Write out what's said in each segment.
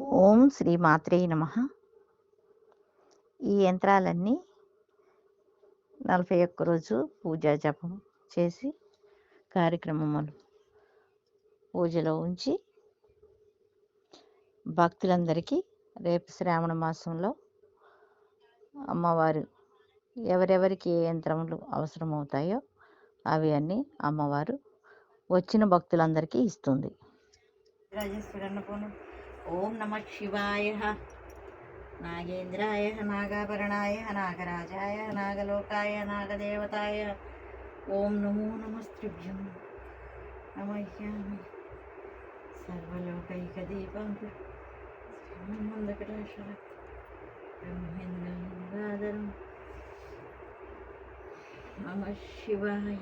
ఓం శ్రీ మాత్రే నమ. ఈ యంత్రాలన్నీ నలభై ఒక్క రోజు పూజా జపం చేసి కార్యక్రమములు పూజలో ఉంచి భక్తులందరికీ రేపు శ్రావణ మాసంలో అమ్మవారు ఎవరెవరికి ఏ యంత్రములు అవసరమవుతాయో అవి అన్నీ అమ్మవారు వచ్చిన భక్తులందరికీ ఇస్తుంది. రాజేశ్వరి అన్నపూర్ణ ఓం నమ శివాయ. నాగేంద్రాయ నాగాభరణాయ నాగరాజాయ నాగలోకాయ నాగదేవతాయ. ఓం నమో నమస్త్రిభ్యం నమయ్యామి సర్వలోకైక దీపాంకుర మందకటాక్షర బ్రహ్మేంద్రాదరం నమ శివాయ.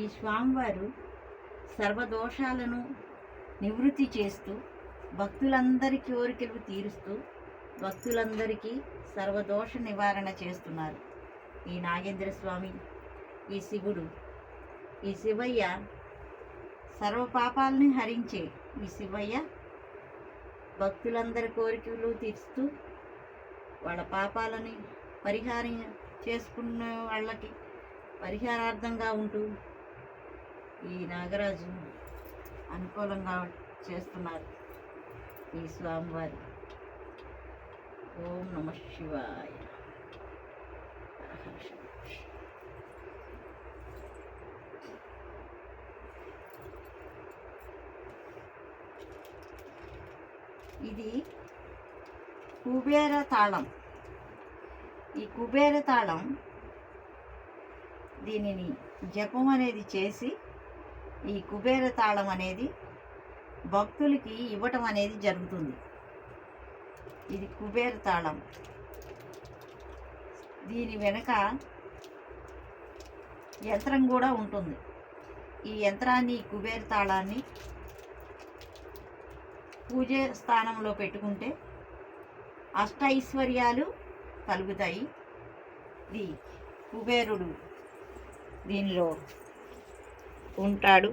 ఈ స్వామివారు సర్వదోషాలను నివృత్తి చేస్తూ భక్తులందరి కోరికలు తీరుస్తూ భక్తులందరికీ సర్వదోష నివారణ చేస్తున్నారు ఈ నాగేంద్ర స్వామి ఈ శివుడు. ఈ శివయ్య సర్వ పాపాలని హరించే ఈ శివయ్య భక్తులందరి కోరికలు తీరుస్తూ వాళ్ళ పాపాలని పరిహారం చేసుకున్న వాళ్ళకి పరిహారార్థంగా ఉంటూ ఈ నాగరాజు అనుకూలంగా చేస్తున్నారు ఈ స్వామివారి. ఓం నమ శివాయ. ఇది కుబేర తాళం. ఈ కుబేర తాళం దీనిని జపం అనేది చేసి ఈ కుబేర తాళం అనేది భక్తులకి ఇవ్వటం అనేది జరుగుతుంది. ఇది కుబేర తాళం. దీని వెనక యంత్రం కూడా ఉంటుంది. ఈ యంత్రాన్ని కుబేర తాళాన్ని పూజ స్థానంలో పెట్టుకుంటే అష్ట ఐశ్వర్యాలు కలుగుతాయి. ఇది కుబేరుడు దీనిలో ఉంటాడు.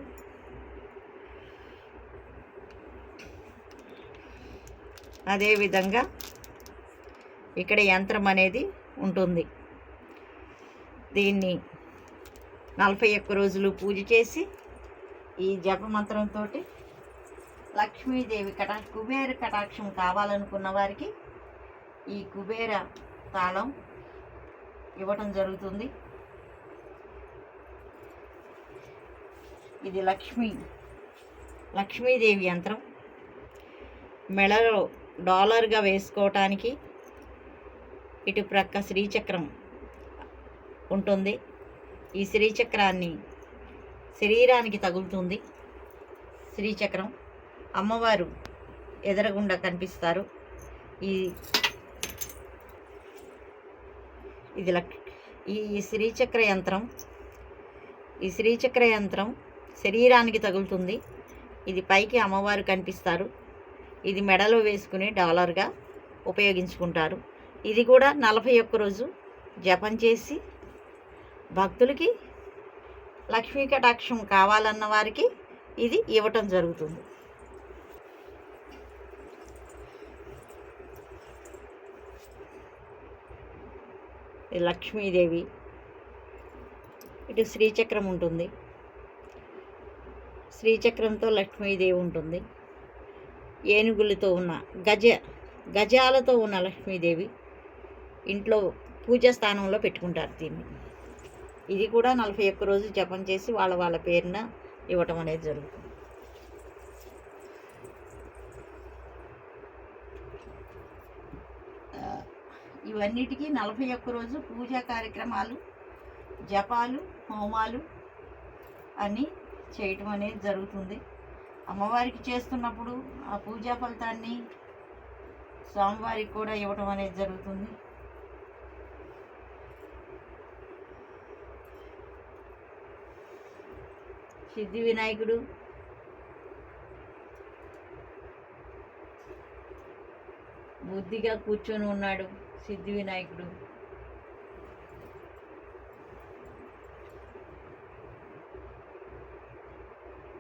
అదేవిధంగా ఇక్కడ యంత్రం అనేది ఉంటుంది. దీన్ని నలభై ఒక్క రోజులు పూజ చేసి ఈ జపమంత్రంతో లక్ష్మీదేవి కటా కుబేర కటాక్షం కావాలనుకున్న వారికి ఈ కుబేర తాళం ఇవ్వటం జరుగుతుంది. ఇది లక్ష్మీ. లక్ష్మీదేవి యంత్రం. మెడలో డాలర్గా వేసుకోవటానికి ఇటు ప్రక్క శ్రీచక్రం ఉంటుంది. ఈ శ్రీచక్రాన్ని శరీరానికి తగులుతుంది. శ్రీచక్రం. అమ్మవారు ఎదరగుండా కనిపిస్తారు. ఈ ఇది లక్ ఈ శ్రీచక్ర యంత్రం. ఈ శ్రీచక్ర యంత్రం శరీరానికి తగులుతుంది. ఇది పైకి అమ్మవారు కనిపిస్తారు. ఇది మెడలో వేసుకుని డాలర్గా ఉపయోగించుకుంటారు. ఇది కూడా నలభై ఒక్క రోజు జపం చేసి భక్తులకి లక్ష్మీ కటాక్షం కావాలన్న వారికి ఇది ఇవ్వటం జరుగుతుంది. లక్ష్మీదేవి. ఇటు శ్రీచక్రం ఉంటుంది. శ్రీచక్రంతో లక్ష్మీదేవి ఉంటుంది. ఏనుగులతో ఉన్న గజ గజాలతో ఉన్న లక్ష్మీదేవి ఇంట్లో పూజా స్థానంలో పెట్టుకుంటారు దీన్ని. ఇది కూడా నలభై ఒక్క రోజు జపం చేసి వాళ్ళ వాళ్ళ పేరున ఇవ్వటం అనేది జరుగుతుంది. ఇవన్నిటికీ నలభై ఒక్క రోజు పూజా కార్యక్రమాలు జపాలు హోమాలు అన్నీ చేయటం అనేది జరుగుతుంది. అమ్మవారికి చేస్తున్నప్పుడు ఆ పూజా ఫలితాన్ని స్వామివారికి కూడా ఇవ్వటం అనేది జరుగుతుంది. సిద్ధి వినాయకుడు బుద్ధిగా కూర్చొని ఉన్నాడు సిద్ధి వినాయకుడు.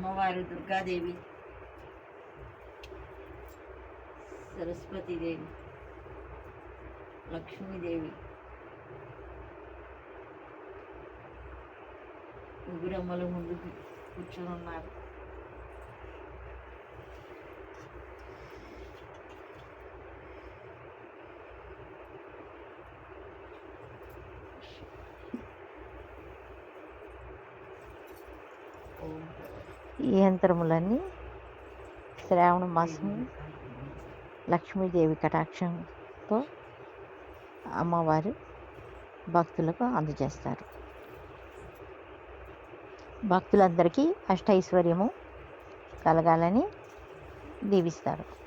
అమ్మవారు దుర్గాదేవి సరస్వతీదేవి లక్ష్మీదేవి ముగ్గురమ్మల ముందు కూర్చొని ఉన్నారు ఓం ఈ యంత్రములన్నీ శ్రావణ మాసం లక్ష్మీదేవి కటాక్షంతో అమ్మవారు భక్తులకు అందజేస్తారు. భక్తులందరికీ అష్టైశ్వర్యము కలగాలని దీవిస్తారు.